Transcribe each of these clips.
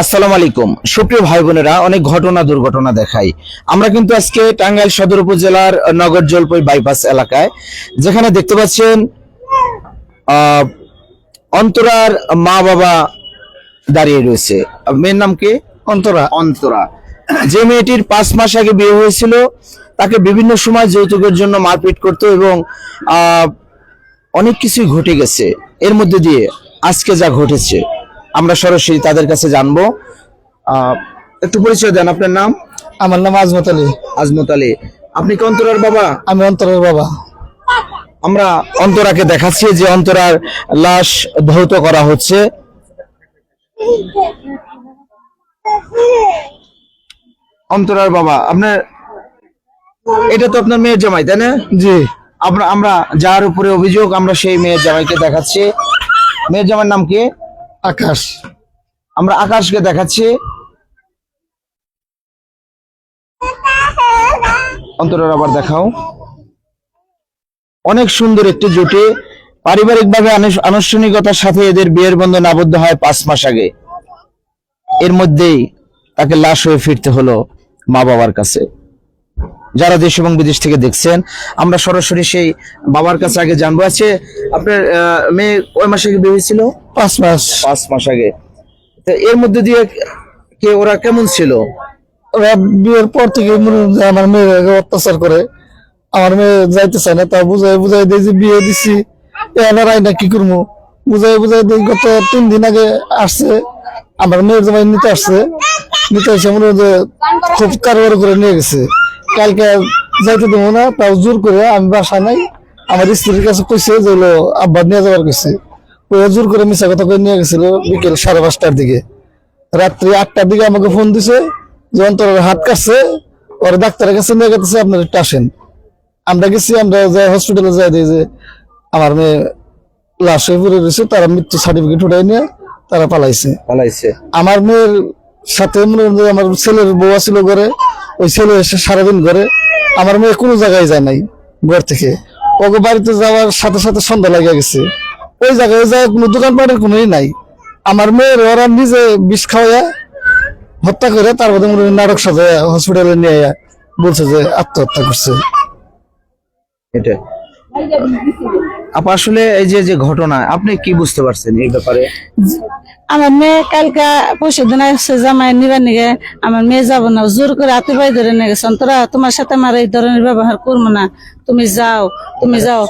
আসসালামু আলাইকুম। সুপ্রিয় ভাই বোনেরা অনেক ঘটনা দুর্ঘটনা দেখাই। আমরা কিন্তু আজকে টাঙ্গাইল সদর উপজেলার নগর জলপাই বাইপাস এলাকায় যেখানে দেখতে পাচ্ছেন অন্তরার মা বাবা দাঁড়িয়ে রয়েছে। মেয়ের নাম কি? অন্তরা। অন্তরা। যে মেয়েটির পাঁচ মাস আগে বিয়ে হয়েছিল তাকে বিভিন্ন সময় যৌতুকের জন্য মারপিট করতো এবং আহ, অনেক কিছুই ঘটে গেছে। এর মধ্যে দিয়ে আজকে যা ঘটেছে আমরা সরাসরি তাদের কাছে জানব। আহ, একটু পরিচয় দেন আপনার নাম? আমার নাম আজমত আলী। আজমত আলী। আপনি কি অন্তরার বাবা? আমি অন্তরের বাবা। আমরা অন্তরাকে দেখাচ্ছি যে অন্তরার লাশ ধৌত করা হচ্ছে। অন্তরার বাবা আপনার এটা তো আপনার মেয়ের জামাই তাই না? জি। আমরা আমরা যার উপরে অভিযোগ আমরা সেই মেয়ের জামাইকে দেখাচ্ছি। মেয়ের জামাইয়ের নাম কি? আকাশ। আমরা আকাশকে দেখাচ্ছি। অন্তরের আবার দেখাও। অনেক সুন্দর একটি জুটি। পারিবারিকভাবে আনুষ- আনুষ্ঠানিকতার সাথে এদের বিয়ের বন্ধন আবদ্ধ হয় পাঁচ মাস আগে। এর মধ্যেই তাকে লাশ হয়ে ফিরতে হলো মা বাবার কাছে। যারা দেশ এবং বিদেশ থেকে দেখছেন আমরা সরাসরি সেই বাবার কাছে আগে জানব। আছে আপনার আহ, মেয়ে কয় মাস আগে বিয়ে ছিল পাঁচ মাস। পাঁচ মাস আগে। তো এর মধ্যে দিয়ে কে ওরা কেমন ছিল? ওরা বিয়ের পর থেকে আমার মেয়েকে অত্যাচার করে। আমার মেয়ে যাইতে চায় না তা বুঝাই বুঝাই দিই যে বিয়ে দিছি। এনারাই না কি করব? বুঝাই বুঝাই দিই গত তিন দিন আগে আসছে। আমার মেয়ের জামাই নিতে আসছে। নিতে এসে মনে যে খুব কারবার করে নিয়ে গেছে। কালকে যাইতে দেবো না তাও জোর করে আমি বাসা নাই। আমার স্ত্রীর কাছে কইছে যে হলো আব্বা নিয়ে যাওয়ার কইছে ওই জোর করে মিশা কথা করে নিয়ে গেছিল বিকেল সাড়ে পাঁচটার দিকে। রাত্রি আটটার দিকে আমাকে ফোন দিছে যে অন্তরের হাত কাটছে ওর ডাক্তারের কাছে নিয়ে গেছে আপনার একটু আসেন। আমরা গেছি আমরা যে হসপিটালে যাই দিই যে আমার মেয়ে লাশ হয়ে পড়ে রয়েছে তারা মৃত্যু সার্টিফিকেট উঠাই নিয়ে তারা পালাইছে। পালাইছে। আমার মেয়ের সাথে মনে আমার ছেলের বউ ছিল ঘরে ওই ছেলে এসে সারাদিন ঘরে, আমার মেয়ে কোনো জায়গায় যায় নাই ঘর থেকে। ওকে বাড়িতে যাওয়ার সাথে সাথে সন্ধ্যা লাগিয়ে গেছে। ওই জায়গায় যায় কোনো দোকানপাটের কোনোই নাই। আমার মেয়ের ওরা নিজে বিষ খাওয়া হত্যা করে তারপরে মনে করেন নাটক সাজায় হসপিটালে নিয়ে বলছে যে আত্মহত্যা করছে। এটা আপা, আসলে এই যে যে ঘটনা, আপনি কি বুঝতে পারছেন এই ব্যাপারে? আমার মেয়ে আসছে জামাই নিবার নিগে। আমার মেয়ে যাব না, জোর করে ধরে নিয়ে গেছে। তোরা তোমার সাথে আমার এই ধরনের ব্যবহার করব না। তুমি যাও তুমি যাও।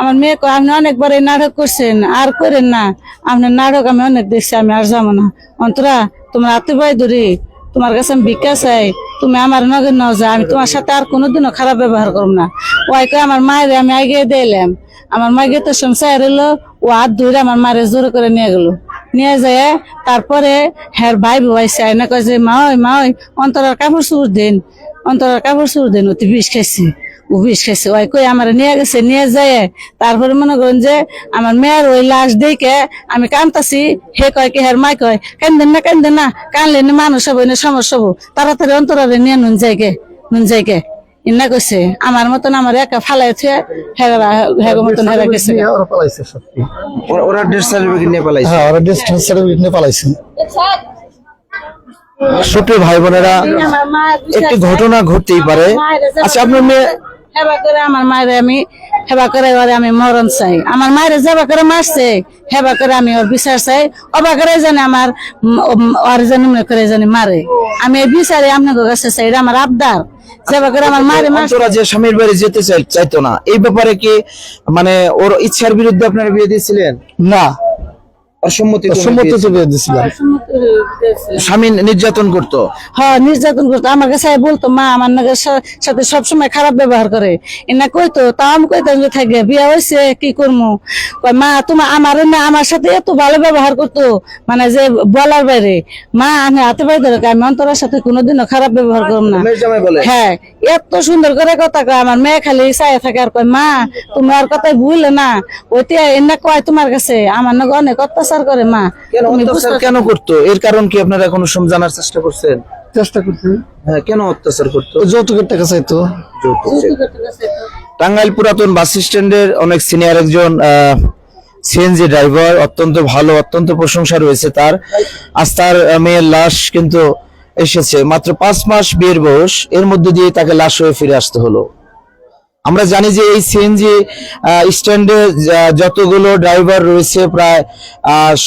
আমার মেয়ে আপনি অনেকবার এই নাটক করছেন, আর করেন না। আপনার নাটক আমি অনেক দেখছি, আমি আর যাব না। অন্তরা, তোমার হাতে পাই ধরি। তোমার কাছে আমি ভিক্ষা চাই। তুমি আমার নগর নাও যা, আমি তোমার সাথে আর কোনোদিনও খারাপ ব্যবহার করব না। ওয়াইকে আমার মায়ের আমি আগে দিলাম। আমার মা তো সংসার এলো ও হাত ধরে আমার মারে জোর করে নিয়ে গেলো। নিয়ে যায় তারপরে হ্যার ভাই বইছে আয়না কয় যে, মা ওই মা ওই, অন্তরের কাপড় চুর দিন, অন্তরের কাপড় চুর দিন, অতি বিষ খাইছে। বিষ খাইছে ওই কই আমার নিয়ে গেছে নিয়ে যায়। তারপরে মনে করেন যে আমার মেয়ের ওই লাশ দেখে আমি কান্তাছি হে কয় কে হের মাই কয় কান্দেন না কান্দেন না কানলে না মানুষ হব না সমস্যা হব। তাড়াতাড়ি অন্তরারে নিয়ে নুন যাইগে নুন যাইগে। ইন্না কইছে আমার মতন আমার একা ফালাই থুয়ে হেরা হেগো মতন হেরা গেছে। ওরা ডেথ সার্টিফিকেট নিয়ে পালাইছে। হ্যাঁ ওরা সার্টিফিকেট নিয়ে পালাইছে। সুপ্রিয় ভাই বোনেরা একটি ঘটনা ঘটতেই পারে। আচ্ছা আপনার মেয়ে হেবা করে আমার মায়ের আমি হেবা করে ওরে আমি মরণ চাই। আমার মায়ের যেবা করে মারছে হেবা করে আমি ওর বিচার চাই। অবা করে জানে আমার ওর জানি মনে করে জানি মারে। আমি এই বিচারে আপনাকে কাছে চাই এটা আমার আবদার। যেবা করে আমার মায়ের অন্তরা যে স্বামীর বাড়ি যেতে চাইতো না। এই ব্যাপারে কি মানে ওর ইচ্ছার বিরুদ্ধে আপনারা বিয়ে দিয়েছিলেন? না। দিয়েছিলাম। স্বামী নির্যাতন করতো? হ্যাঁ নির্যাতন করতো। আমার কাছে বলতো মা আমার নাগের সাথে সবসময় খারাপ ব্যবহার করে। এনা কইতো তাও আমি কইতাম যে থাকে বিয়া হয়েছে কি করব মা তোমার আমার না আমার সাথে এত ভালো ব্যবহার করতো মানে যে বলার বাইরে। মা আমি হাতে পাই ধরে আমি অন্তরের সাথে কোনোদিনও খারাপ ব্যবহার করব না। মেয়ের জামাই বলে। হ্যাঁ এত সুন্দর করে কথা কয় আমার মেয়ে খালি চাই থাকে আর কয় মা তুমি আর কথাই ভুলে না। ওইতে এনে কয় তোমার কাছে আমার নাকি অনেক অত্যাচার করে মা। কেন অত্যাচার কেন করতো? এর কারণ কি আপনারা এখনও সম জানার চেষ্টা করছেন? চেষ্টা করছি। হ্যাঁ কেন অত্যাচার করতো? যৌতুকের টাকা চাইতো। টাঙ্গাইল পুরাতন বাস স্ট্যান্ডের অনেক সিনিয়র একজন আহ, সিএনজি ড্রাইভার অত্যন্ত ভালো অত্যন্ত প্রশংসা রয়েছে তার। আজ তার মেয়ের লাশ কিন্তু এসেছে। মাত্র পাঁচ মাস বিয়ের বয়স এর মধ্যে দিয়ে তাকে লাশ হয়ে ফিরে আসতে হলো। আমরা জানি যে এই সিএনজি স্ট্যান্ডে যতগুলো ড্রাইভার রয়েছে প্রায়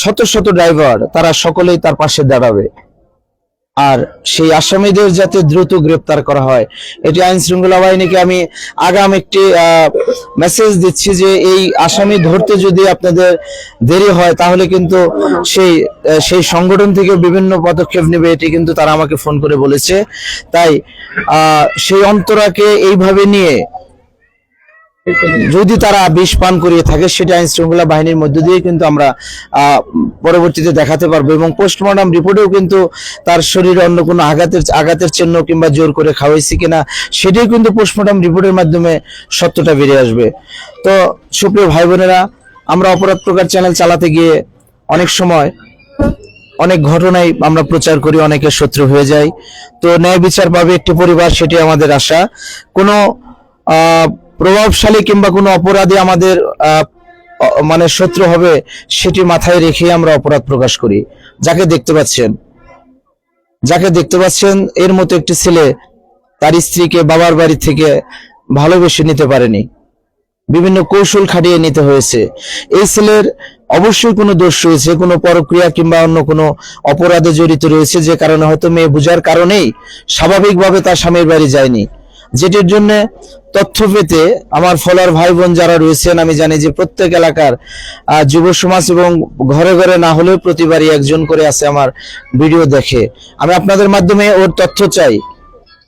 শত শত ড্রাইভার তারা সকলেই তার পাশে দাঁড়াবে। আর সেই আসামিদের যাতে দ্রুত গ্রেপ্তার করা হয়, এটি আইন শৃঙ্খলা বাহিনীকে আমি আগাম একটি মেসেজ দিচ্ছি যে এই আসামি ধরতে যদি আপনাদের দেরি হয়, তাহলে কিন্তু সেই সেই সংগঠন থেকে বিভিন্ন পদক্ষেপ নেবে, এটি কিন্তু তারা আমাকে ফোন করে বলেছে। তাই সেই অন্তরাকে এইভাবে নিয়ে যদি তারা বিষ পান করিয়ে থাকে, সেটা আইন শৃঙ্খলা বাহিনীর মধ্য দিয়ে কিন্তু আমরা পরবর্তীতে দেখাতে পারব। এবং পোস্টমর্টম রিপোর্টেও কিন্তু তার শরীরে অন্য কোনো আঘাতের আঘাতের চিহ্ন কিংবা জোর করে খাওয়াইছি কিনা, সেটাও কিন্তু পোস্টমর্টম রিপোর্টের মাধ্যমে সত্যটা বেরিয়ে আসবে। তো, সুপ্রিয় ভাই বোনেরা আমরা অপরাধ প্রকার চ্যানেল চালাতে গিয়ে অনেক সময়, অনেক ঘটনাই আমরা প্রচার করি অনেকের শত্রু হয়ে যায় তো, ন্যায় বিচার পাবে একটি পরিবার, সেটি আমাদের আশা। কোনো প্রভাবশালী কিংবা কোনো অপরাধী আমাদের মানে শত্রু হবে সেটি মাথায় রেখে আমরা অপরাধ প্রকাশ করি। যাকে দেখতে পাচ্ছেন, যাকে দেখতে পাচ্ছেন, এর মতো একটি ছেলে তার স্ত্রীকে বাবার বাড়ি থেকে ভালোবেসে নিতে পারেনি। বিভিন্ন কৌশল খাটিয়ে নিতে হয়েছে। এই ছেলের অবশ্যই কোনো দোষ রয়েছে, কোনো পরক্রিয়া কিংবা অন্য কোনো অপরাধে জড়িত রয়েছে, যে কারণে হয়তো মেয়ে বুঝার কারণেই স্বাভাবিকভাবে তার স্বামীর বাড়ি যায়নি। যেটির জন্য তথ্য পেতে আমার ফলার ভাই বোন যারা রয়েছেন, আমি জানি যে প্রত্যেক এলাকার যুব সমাজ এবং ঘরে ঘরে না হলেও প্রতিবারই একজন করে আছে আমার ভিডিও দেখে। আমি আপনাদের মাধ্যমে ওর তথ্য চাই।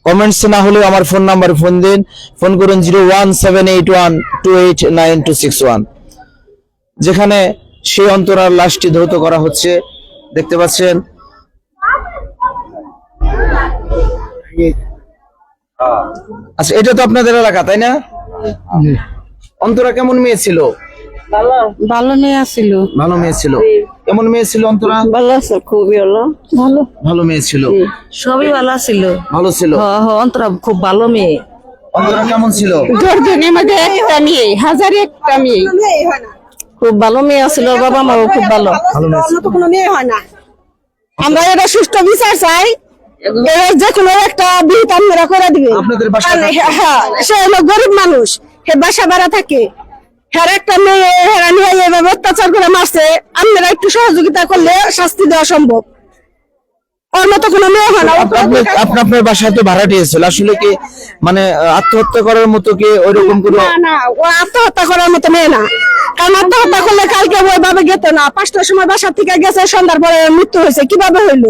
কমেন্টস না হলেও আমার ফোন নাম্বার ফোন দিন। ফোন করুন zero one seven eight one two eight nine two six one. যেখানে সেই অন্তরার লাশটি ধৌত করা হচ্ছে। দেখতে পাচ্ছেন? আচ্ছা এটা তো আপনাদের এলাকা তাই না? অন্তরা কেমন মেয়ে ছিল? ভালো। মেয়ে আসিল ভালো মেয়ে ছিল। কেমন মেয়ে ছিল অন্তরা? ভালো আছে খুবই ভালো। ভালো। ভালো মেয়ে ছিল। সবই ভালো ছিল ভালো ছিল। অন্তরা খুব ভালো মেয়ে। অন্তরা কেমন ছিল? দশজনের মধ্যে একটা মেয়ে হাজারে একটা মেয়ে। খুব ভালো মেয়ে আছিল বাবা মাও খুব ভালো। ভালো মেয়ে তো কোনো মেয়ে হয় না। আমরা এটা সুস্থ বিচার চাই। যে কোনো একটা বিহিত আপনারা করে দিবে? হ্যাঁ সে হলো গরিব মানুষ হে বাসা ভাড়া থাকে। হ্যাঁ একটা মেয়ে হেরা নিয়ে এভাবে অত্যাচার করে মারছে আপনারা একটু সহযোগিতা করলে শাস্তি দেওয়া সম্ভব। ওর মতো কোনো মেয়ে হয় না আপনি আপনি আপনার বাসায় তো ভাড়াটিয়া ছিল আসলে কি মানে আত্মহত্যা করার মতো কি ওইরকম কোনো না না ও আত্মহত্যা করার মতো মেয়ে না। কারণ আত্মহত্যা করলে কালকে ওইভাবে গেত না। পাঁচটার সময় বাসা থেকে গেছে সন্ধ্যার পরে মৃত্যু হয়েছে। কীভাবে হইল?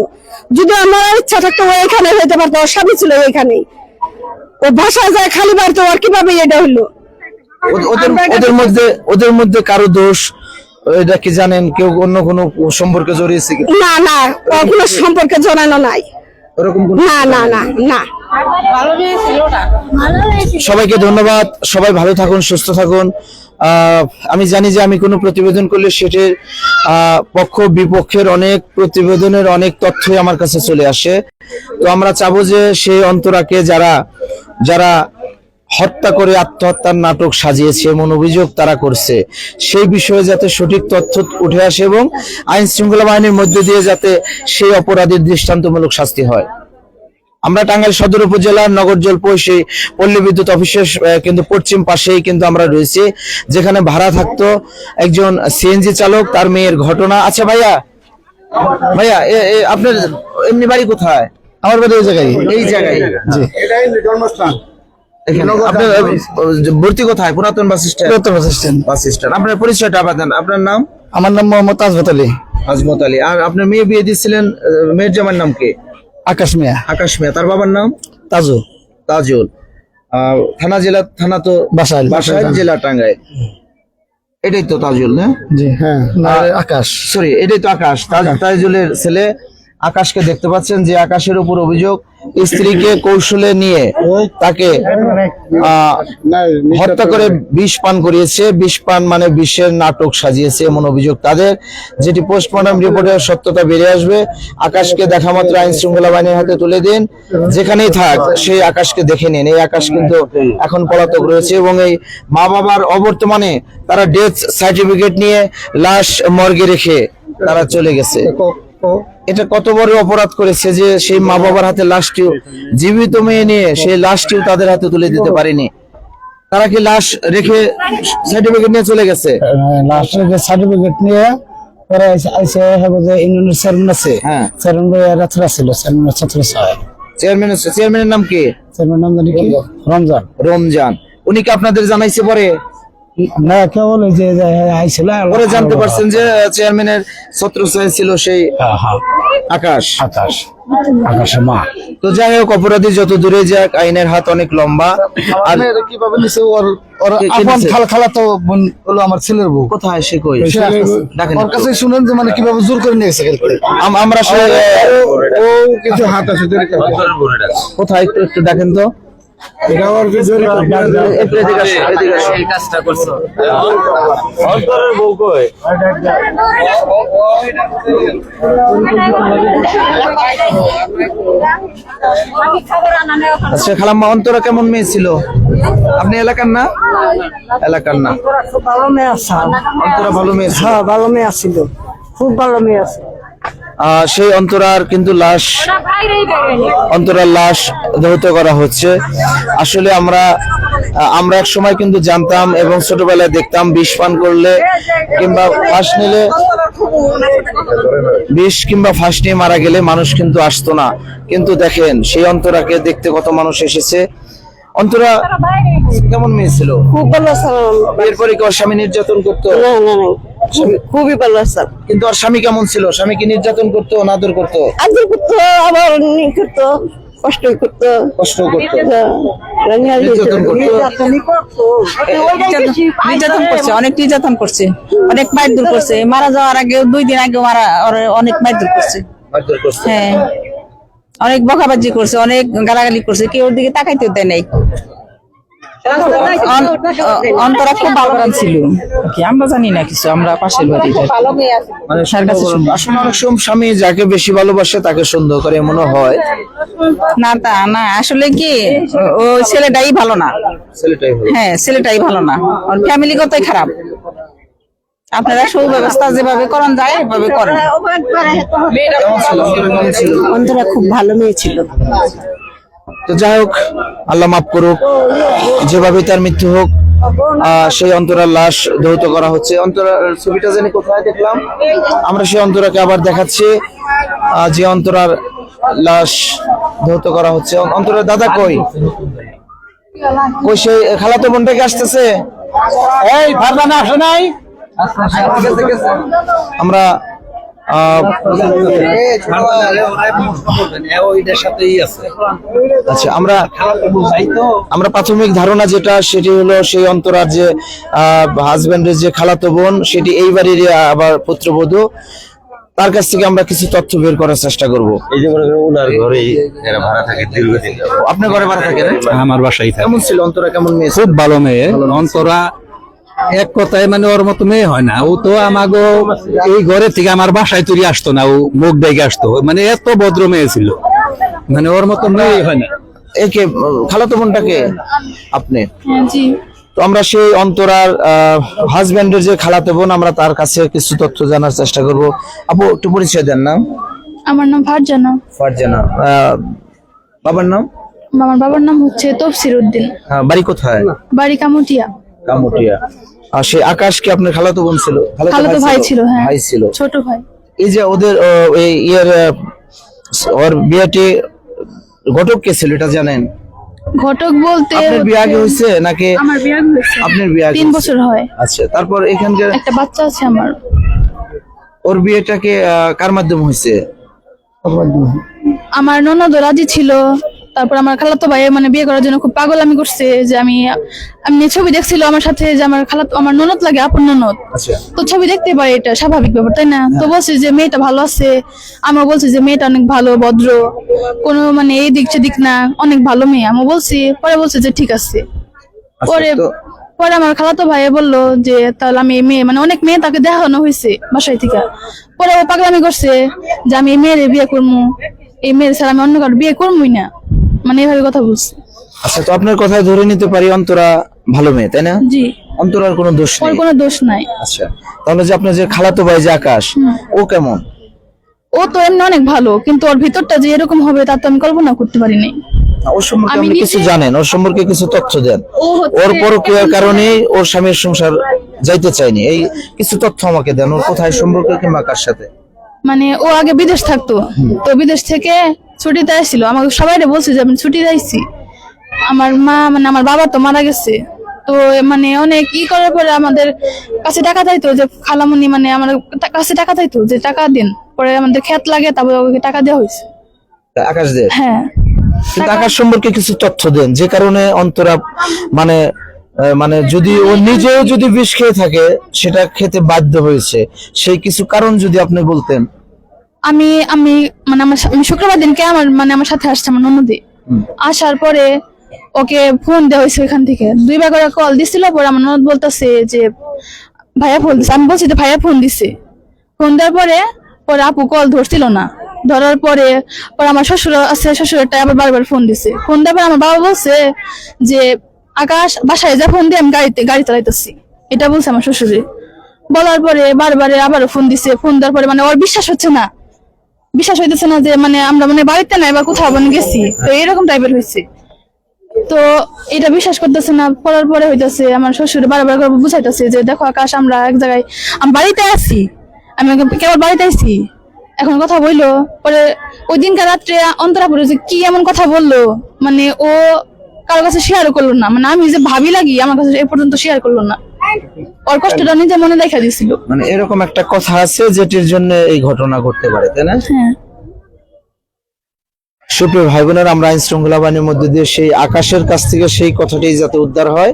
যদি আমার ইচ্ছা থাকতো ও এখানে হইতে পারতো ওর স্বামী ছিল এখানেই ও বাসায় যায় খালি বাড়িতে ওর কীভাবে এটা হইল? ওদের- মধ্যে ওদের মধ্যে কারও দোষ এটা কি জানেন কেউ অন্য কোনো সম্পর্কে জড়িয়েছে কি? না না কোনো সম্পর্কে জানানো নাই। ওরকম না না না না। সবাইকে ধন্যবাদ সবাই ভালো থাকুন সুস্থ থাকুন। আমি জানি যে আমি কোনো প্রতিবেদন করলে সেটির পক্ষ বিপক্ষের অনেক প্রতিবেদনের অনেক তথ্যই আমার কাছে চলে আসে। তো আমরা চাবো যে সেই অন্তরাকে যারা যারা হত্যা করে আত্মহত্যার নাটক সাজিয়েছে এমন অভিযোগ তারা করছে, সেই বিষয়ে যাতে সঠিক তথ্য উঠে আসে এবং আইন শৃঙ্খলা বাহিনীর মধ্যে দিয়ে যাতে সেই অপরাধীর দৃষ্টান্তমূলক শাস্তি হয়। আমরা টাঙ্গাইল সদর উপজেলার নগর জলপই সেই পল্লী বিদ্যুৎ অফিসের কিন্তু পশ্চিম পাশেই কিন্তু আমরা রয়েছি যেখানে ভাড়া থাকতো একজন সিএনজি চালক তার মেয়ের ঘটনা। আচ্ছা ভাইয়া ভাইয়া এ- এ, আপনার এমনি বাড়ি কোথায়? আমার বাড়ি ওই জায়গায়। এই জায়গায়। জি। এখানে। আপনার ভর্তি কোথায়? পুরাতন bus stand? Bus stand. Bus stand. আপনার পরিচয়টা আপাতত আপনার নাম? আমার নাম মোহাম্মদ আজমত আলী। আজমত আলী। আর আপনার মেয়ে বিয়ে দিয়েছিলেন মেয়ের জামার নাম কে? আকাশ মিয়া। আকাশ মিয়া তার বাবার নাম? তাজু তাজুল। আহ, থানা জেলা থানা তো বাসাইল। বাসাইল জেলা টাঙ্গাইল। এটাই তো তাজুল না? জি হ্যাঁ। আকাশ। সরি এটাই তো আকাশ। তাজ- তাজুলের ছেলে আকাশকে দেখতে পাচ্ছেন যে আকাশের উপর অভিযোগ স্ত্রীকে কৌশলে নিয়ে তাকে হত্যা করে বিষ পান করিয়েছে। বিষ পান মানে বিশ্বের নাটক সাজিয়েছে এমন অভিযোগ তাদের, যেটি পোস্টমর্টম রিপোর্টের সত্যতা বেরিয়ে আসবে। আকাশকে দেখা মাত্র আইন শৃঙ্খলা বাহিনীর হাতে তুলে দিন। যেখানেই থাক, সেই আকাশকে দেখে নিন। এই আকাশ কিন্তু এখন পলাতক রয়েছে এবং এই মা বাবার অবর্তমানে তারা ডেথ সার্টিফিকেট নিয়ে লাশ মর্গে রেখে তারা চলে গেছে। এটা কত বড় অপরাধ করেছে যে সেই মা বাবার হাতে লাশটিও জীবিত মেয়ে নিয়ে সেই লাশটিও তাদের হাতে তুলে দিতে পারেনি। তারা কি লাশ রেখে সার্টিফিকেট নিয়ে চলে গেছে? লাস্টের সার্টিফিকেট নিয়ে পরে আইসে হবে যে ইউনিয়নের চেয়ারম্যান আছে। হ্যাঁ। চেয়ারম্যান ভাই ছিল চেয়ারম্যান ছাত্র চেয়ারম্যান চেয়ারম্যানের নাম কি? চেয়ারম্যান নাম জানি কি? রমজান। রমজান। উনি কি আপনাদের জানাইছে পরে? না কেবল ওই যে আইছিল পরে জানতে পারছেন যে চেয়ারম্যানের ছত্র ছিল সেই হ্যাঁ, হ্যাঁ, আকাশ আকাশ আকাশে মা তো যাই হোক অপরাধী যত দূরে যাক আইনের হাত অনেক লম্বা আর কীভাবে নিছে ওর আপন? খালা খালা তো বোন হলো আমার ছেলের বউ কোথায় সে কই ডাকেন ওর কাছে শুনেন যে মানে কীভাবে জোর করে নিয়ে গেছে খেলতে আমরা সে- ও কিছু হাত আছে কোথায় একটু একটু ডাকেন তো আসো, আসো। আচ্ছা খালাম্মা অন্তরা কেমন মেয়ে ছিল? আপনি এলাকার না? এলাকার না। ভালো মেয়ে আছে। অন্তরা ভালো মেয়ে ছিল। হ্যাঁ ভালো মেয়ে আছিল। খুব ভালো মেয়ে আছে। সেই অন্তরার কিন্তু লাশ অন্তরার লাশ ধৌত করা হচ্ছে। আসলে আমরা আমরা এক সময় কিন্তু জানতাম এবং ছোটবেলায় দেখতাম বিষ পান করলে কিংবা ফাঁস নিলে বিষ কিংবা ফাঁস নিয়ে মারা গেলে মানুষ কিন্তু আসতো না। কিন্তু দেখেন সেই অন্তরাকে দেখতে কত মানুষ এসেছে। অন্তরা কেমন মেয়ে ছিল? খুব ভালো এরপরে স্বামী নির্যাতন করতো? না না না। খুবই ভালো আছে কিন্তু ওর স্বামী কেমন ছিল? স্বামী কি নির্যাতন করতো নাদর করতো? আদর করতো আবার করতো কষ্ট করতো। কষ্ট করতো। নির্যাতন করছে অনেক নির্যাতন করছে। অনেক মারধর করছে। মারা যাওয়ার আগে দুই দিন আগে মারা অনেক মারধর করছে। হ্যাঁ। অনেক বকাবাজি করছে অনেক গালাগালি করছে। কেউ ওর দিকে তাকাইতে দেয় নাই। অন্তরা খুব ভালো ছিল। কি আমরা জানি না কিছু আমরা পাশের বাড়ি মানে আসলে অনেক সময় স্বামী যাকে বেশি ভালোবাসে তাকে সুন্দর করে এমনও হয়। না তা না আসলে কি ও- ছেলেটাই ভালো না। ছেলেটাই হ্যাঁ ছেলেটাই ভালো না। ওর ফ্যামিলিগতই খারাপ। আপনারা সুব্যবস্থা যেভাবে করেন যায় এভাবে করেন? অন্তরা খুব ভালো মেয়ে ছিল। তো যাই হোক, আল্লাহ মাফ করুক, যেভাবে তার মৃত্যু হোক সেই অন্তরার লাশ ধৌত করা হচ্ছে। অন্তরার ছবিটা জানি কোথায় দেখলাম? আমরা সেই অন্তরাকে আবার দেখাচ্ছি। যে অন্তরার লাশ ধৌত করা হচ্ছে। অন্তরার দাদা কই? কই সেই খালাতো বোনটাকে আসতেছে? এই ফারদানা আসে নাই? আমরা আচ্ছা আমরা আমরা প্রাথমিক ধারণা যেটা সেটি হলো সেই অন্তরার যে হাজবেন্ডের যে খালাতো বোন সেটি এই বাড়ির আবার পুত্রবধূ। তার কাছ থেকে আমরা কিছু তথ্য বের করার চেষ্টা করব। এই যে মনে করেন ওনার ঘরেই এরা ভাড়া থাকে দীর্ঘদিন আপনার ঘরে ভাড়া থাকে আমার বাসায় থাকে। কেমন ছিল? অন্তরা কেমন মেয়ে খুব ভালো মেয়ে। অন্তরা এক কথায় মানে ওর মতো মেয়ে হয় না। ও তো আমাগো এই ঘরে থেকে আমার বাসায় তৈরি আসতো না ও মুখ ডেকে আসতো। মানে এত ভদ্র মেয়ে ছিল। মানে ওর মতো মেয়ে হয় না। একে খালাতো বোনটাকে আপনি? জি। তো আমরা সেই অন্তরার হাজবেন্ডের যে খালাতো বোন আমরা তার কাছে কিছু তথ্য জানার চেষ্টা করব। আপু একটু পরিচয় দেন না। আমার নাম ফারজানা। ফারজানা। আহ, বাবার নাম? আমার বাবার নাম হচ্ছে তফসির উদ্দিন বাড়ি কোথায়? বাড়ি কামুটিয়া। কামুটিয়া। আর সেই আকাশ কি আপনার খালাতো বোন ছিল? খালাতো ভাই ছিল? হ্যাঁ। ভাই ছিল। ছোট ভাই। এই যে ওদের এই ইয়ের ওর বিয়েটি ঘটক কে ছিল এটা জানেন? ঘটক বলতে আপনার বিয়ে আগে হয়েছে নাকি? আমার বিয়ে হয়েছে। আপনার বিয়ে আগে তিন হয়েছে? বছর হয়। আচ্ছা তারপর এখানকার একটা বাচ্চা আছে আমার। ওর বিয়েটাকে আহ, কার মাধ্যমে হয়েছে? আমার ননদ রাজি ছিল। তারপর আমার খালাতো ভাই মানে বিয়ে করার জন্য খুব পাগল আমি করছে যে আমি আমি ছবি দেখছিল আমার সাথে যে আমার খালাতো আমার ননদ লাগে আপন ননদ। আচ্ছা। তো ছবি দেখতে পারে এটা স্বাভাবিক ব্যাপার তাই না? তো বলছে যে মেয়েটা ভালো আছে আমরা বলছি যে মেয়েটা অনেক ভালো ভদ্র কোনো মানে এই দিক সেদিক না অনেক ভালো মেয়ে। আমি বলছি পরে বলছে যে ঠিক আছে। আচ্ছা, পরে পরে আমার খালাতো ভাই বলল যে তাহলে আমি এই মেয়ে মানে অনেক মেয়ে তাকে দেখানো হয়েছে বাসায় থেকে। পরে ও পাগলামি করছে যে আমি এই মেয়ের বিয়ে করব এই মেয়ের ছাড়া আমি অন্য কারও বিয়ে করবোই না। মানে এইভাবে কথা বলছে। আচ্ছা তো আপনার কথায় ধরে নিতে পারি অন্তরা ভালো মেয়ে তাই না? জি। অন্তরার কোনো দোষ ওর নেই। কোনো দোষ নাই। আচ্ছা তাহলে যে আপনার যে খালাতো ভাই যে আকাশ ও কেমন? ও তো এমনি অনেক ভালো কিন্তু ওর ভিতরটা যে এরকম হবে তা তো আমি কল্পনা করতে পারিনি। ওর সম্পর্কে আমি আপনি নিজে- কিছু জানেন ওর সম্পর্কে কিছু তথ্য দেন। ও হচ্ছে- ওর পরকীয়ার কারণে ওর স্বামীর সংসার যাইতে চায়নি। এই কিছু তথ্য আমাকে দেন ওর কোথায় সম্পর্ক কিংবা কার সাথে? মানে ও আগে বিদেশ থাকতো তো বিদেশ থেকে ছুটিতে আসছিল। আমাকে সবাই বলছে যে আমি ছুটিতে আইছি। আমার মা মানে আমার বাবা তো মারা গেছে। তো মানে অনেক ই করার পরে আমাদের কাছে টাকা চাইতো যে খালামুনি মানে আমার কাছে টাকা চাইতো যে টাকা দিন। পরে আমাদের খেত লাগে তারপরে ওকে টাকা দেওয়া হয়েছে। আকাশ দে। হ্যাঁ। কিন্তু আকাশ সম্পর্কে কিছু তথ্য দেন যে কারণে অন্তরা মানে মানে যদি ও নিজেও যদি বিষ খেয়ে থাকে সেটা খেতে বাধ্য হয়েছে। সেই কিছু কারণ যদি আপনি বলতেন। আমি আমি মানে আমার শুক্রবার দিনকে আমার মানে আমার সাথে আসছে আমার ননদী। আসার পরে ওকে ফোন দেওয়া হয়েছে ওইখান থেকে। দুইবার করে কল দিছিল পরে আমার ননদ বলতেছে যে ভাইয়া ফোন দিছে। আমি বলছি যে ভাইয়া ফোন দিছে। ফোন দেওয়ার পরে পরে আপু কল ধরছিল না। ধরার পরে পরে আমার শ্বশুর আছে শ্বশুরটা আবার বারবার ফোন দিছে। ফোন দেওয়ার পরে আমার বাবা বলছে যে আকাশ বাসায় যা ফোন দিয়ে আমি গাড়িতে গাড়ি চালাইতেছি। এটা বলছে আমার শ্বশুরে। বলার পরে বারবারে আবারও ফোন দিছে। ফোন দেওয়ার পরে মানে ওর বিশ্বাস হচ্ছে না। বিশ্বাস হইতেছে না যে মানে আমরা মানে বাড়িতে নাই বা কোথাও মানে গেছি। তো এরকম টাইপের হয়েছে তো এটা বিশ্বাস করতেছে না পড়ার পরে হইতেছে, আমার শ্বশুর বারবার করে বুঝাইতেছে যে, দেখো আকাশ, আমরা এক জায়গায়, আমি বাড়িতে আছি, আমি কেবল বাড়িতে আছি এখন কথা বলল পরে ওই দিনকার রাত্রে অন্তরা পড়ে যে কি এমন কথা বলল মানে ও কারোর কাছে শেয়ারও করল না। মানে আমি যে ভাবি লাগি, আমার কাছে এ পর্যন্ত শেয়ার করল না। ওর কষ্টটা নিজে মনে দেখা দিছিল। মানে এরকম একটা কথা আছে যেটির জন্য এই ঘটনা ঘটতে পারে তাই না? হ্যাঁ। সুপ্রিয় ভাই বোনেরা আমরা আইন শৃঙ্খলা বাহিনীর মধ্যে দিয়ে সেই আকাশের কাছ থেকে সেই কথাটি যাতে উদ্ধার হয়।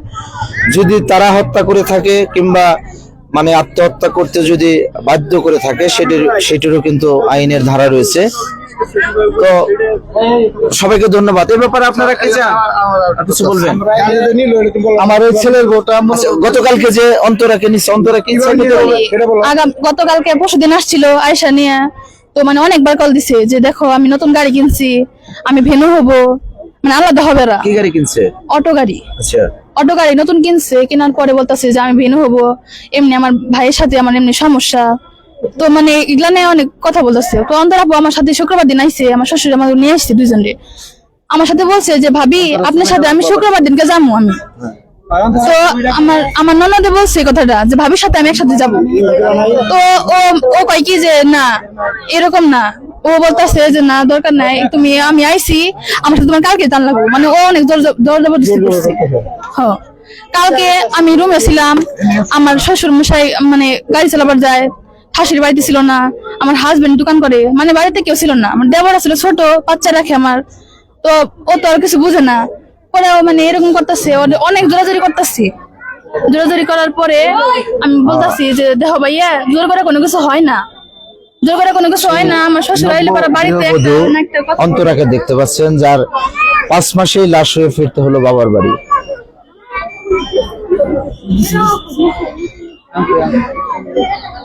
যদি তারা হত্যা করে থাকে কিংবা মানে আত্মহত্যা করতে যদি বাধ্য করে থাকে সেটির সেটিরও কিন্তু আইনের ধারা রয়েছে। তো সবাইকে ধন্যবাদ। এই ব্যাপারে আপনারা কি চান? কিছু বলবেন? আমার ওই ছেলের গোটা গতকালকে যে অন্তরাকে নিচ্ছে অন্তরা কি গতকালকে পরশুদিন আসছিল আয়সা নিয়ে। তো মানে অনেকবার কল দিছে যে দেখো আমি নতুন গাড়ি কিনছি আমি ভেনু হব। মানে আলাদা হবে না কি গাড়ি কিনছে? অটো গাড়ি। আচ্ছা। অটো গাড়ি নতুন কিনছে কেনার পরে বলতেছে যে আমি ভেনু হব। এমনি আমার ভাইয়ের সাথে আমার এমনি সমস্যা। তো মানে এগুলা নিয়ে অনেক কথা বলতেছে। তো অন্তর আপু আমার সাথে শুক্রবার দিন আইছে আমার শ্বশুর আমার নিয়ে আসছে দুইজনরে। আমার সাথে বলছে যে ভাবি আপনার সাথে আমি শুক্রবার দিনকে যাব আমি। তো আমার আমার ননদে বলছে কথাটা যে ভাবির সাথে আমি একসাথে যাব। তো ও ও কয় কি যে না এরকম না। ও বলতেছে যে না দরকার নাই তুমি আমি আইছি আমার সাথে তোমার কালকে জান লাগবো। মানে ও অনেক জোর জবরদস্তি করছে। হ্যাঁ। কালকে আমি রুমে ছিলাম আমার শ্বশুর মশাই মানে গাড়ি চালাবার যায় শাশুড়ি বাড়িতে ছিল না আমার হাজবেন্ড দোকান করে মানে বাড়িতে কেউ ছিল না। আমার দেবর ছিল ছোট বাচ্চা রাখে আমার। তো ও তো আর কিছু বুঝে না। পরে ও মানে এরকম করতেছে অনেক জোরাজোরি করতেছি। জোরাজোরি করার পরে আমি বলতেছি যে দেখো ভাইয়া জোর করে কোনো কিছু হয় না। জোর করে কোনো কিছু হয় না আমার শ্বশুর আইলে পরে বাড়িতে অন্তরাকে দেখতে পাচ্ছেন যার পাঁচ মাসেই লাশ হয়ে ফিরতে হলো বাবার বাড়ি। হাতে নিয়ে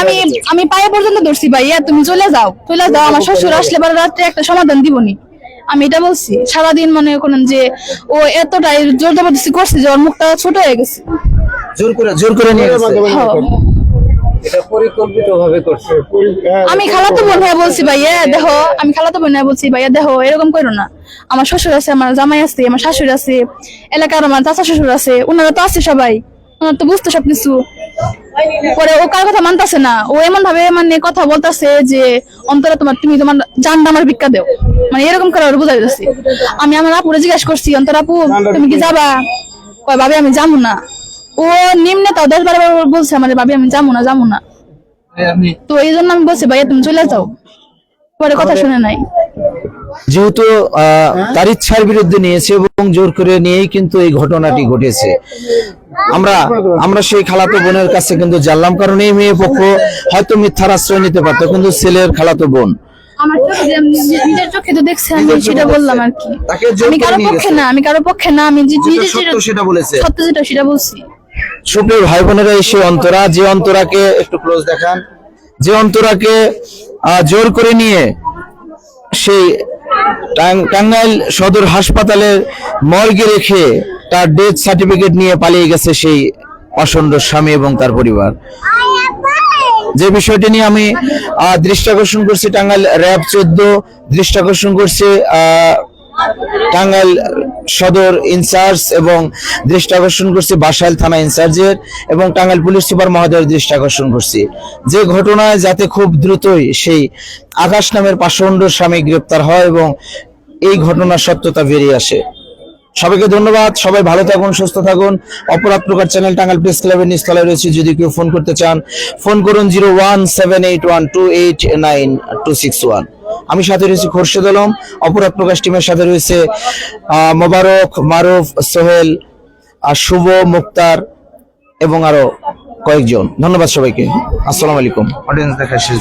আমি আমি পায়ে পর্যন্ত ধরছি ভাইয়া তুমি চলে যাও। চলে যাও আমার শ্বশুর আসলে পরে রাত্রে একটা সমাধান দিবনি। আমি এটা বলছি সারাদিন মনে করেন যে ও এতটাই জোর জবরদস্তি করছে যে ওর মুখটা ছোট হয়ে গেছে। জোর করে জোর করে নিয়ে। এটা পরিকল্পিত করছে। আমি খালাতো বোন হয়ে বলছি ভাইয়া দেখো আমি খালাতো বোন হয়ে বলছি ভাইয়া দেখো এরকম করো না। আমার শ্বশুর আছে আমার জামাই আছে আমার শাশুড়ি আছে এলাকার আমার চাচা শ্বশুর আছে ওনারা তো আছে সবাই। ওনারা তো বুঝতো সবকিছু। পরে ও কার কথা মানতাছে না। ও এমন ভাবে মানে কথা বলতাছে যে অন্তরে তোমার তুমি তোমার জানটা আমার ভিক্ষা দেও। মানে এরকম করে ওর বুঝাই আমি আমার আপুরে জিজ্ঞাসা করছি অন্তর আপু তুমি কি যাবা? কয় ভাবে আমি যাব না। ও নিম্নে তাও দশ বারো বার বলছে আমার ভাবি আমি যাব না যাব না। তো এই জন্য আমি বলছি ভাইয়া তুমি চলে যাও। পরে কথা শুনে নাই। যেহেতু তার ইচ্ছার বিরুদ্ধে নিয়েছে এবং জোর করে নিয়েই কিন্তু এই ঘটনাটি ঘটেছে। আমরা আমরা সেই খালাতো বোনের কাছে কিন্তু জানলাম কারণ এই মেয়ে পক্ষ হয়তো মিথ্যার আশ্রয় নিতে পারতো কিন্তু ছেলের খালাতো বোন। আমার আমি নিজের চোখে তো দেখছি আমি সেটা বললাম আর কি। আমি কারও পক্ষে না আমি কারও পক্ষে না আমি সেটা বলেছে। সত্য যেটা সেটা বলছি। সুপ্রিয় ভাই বোনেরা এসে অন্তরা যে অন্তরাকে একটু ক্লোজ দেখান। যে অন্তরাকে জোর করে নিয়ে সেই টাঙ্গাইল সদর হাসপাতালের মর্গে রেখে তার ডেথ সার্টিফিকেট নিয়ে পালিয়ে গেছে সেই অসন্ড স্বামী এবং তার পরিবার। যে বিষয়টি নিয়ে আমি আহ, দৃষ্টি আকর্ষণ করছি টাঙ্গাইল র্যাব চোদ্দ দৃষ্টি আকর্ষণ করছি টাঙ্গাইল সদর ইনচার্জ এবং দৃষ্টি আকর্ষণ করছি বাসাইল থানা ইনচার্জের এবং টাঙ্গাইল পুলিশ সুপার মহোদয়ের দৃষ্টি আকর্ষণ করছি। যে ঘটনায় যাতে খুব দ্রুতই সেই আকাশ নামের পাষণ্ড স্বামী গ্রেপ্তার হয় এবং এই ঘটনার সত্যতা বেরিয়ে আসে। সবাইকে ধন্যবাদ, সবাই ভালো থাকুন, সুস্থ থাকুন। অপরাধ প্রকার চ্যানেল টাঙ্গাইল প্রেস ক্লাবের নিচতলায় রয়েছে। যদি কেউ ফোন করতে চান, ফোন করুন zero one seven eight one two eight nine two six one. আমি সাথে রয়েছি খোরশেদ আলম, অপরাধ প্রকাশ টিমের সাথে রয়েছে মোবারক, মারুফ, সোহেল, আর শুভ, মুক্তার এবং আরও কয়েকজন। ধন্যবাদ সবাইকে। আসসালাম আলাইকুম। অডিয়েন্স দেখা শেষ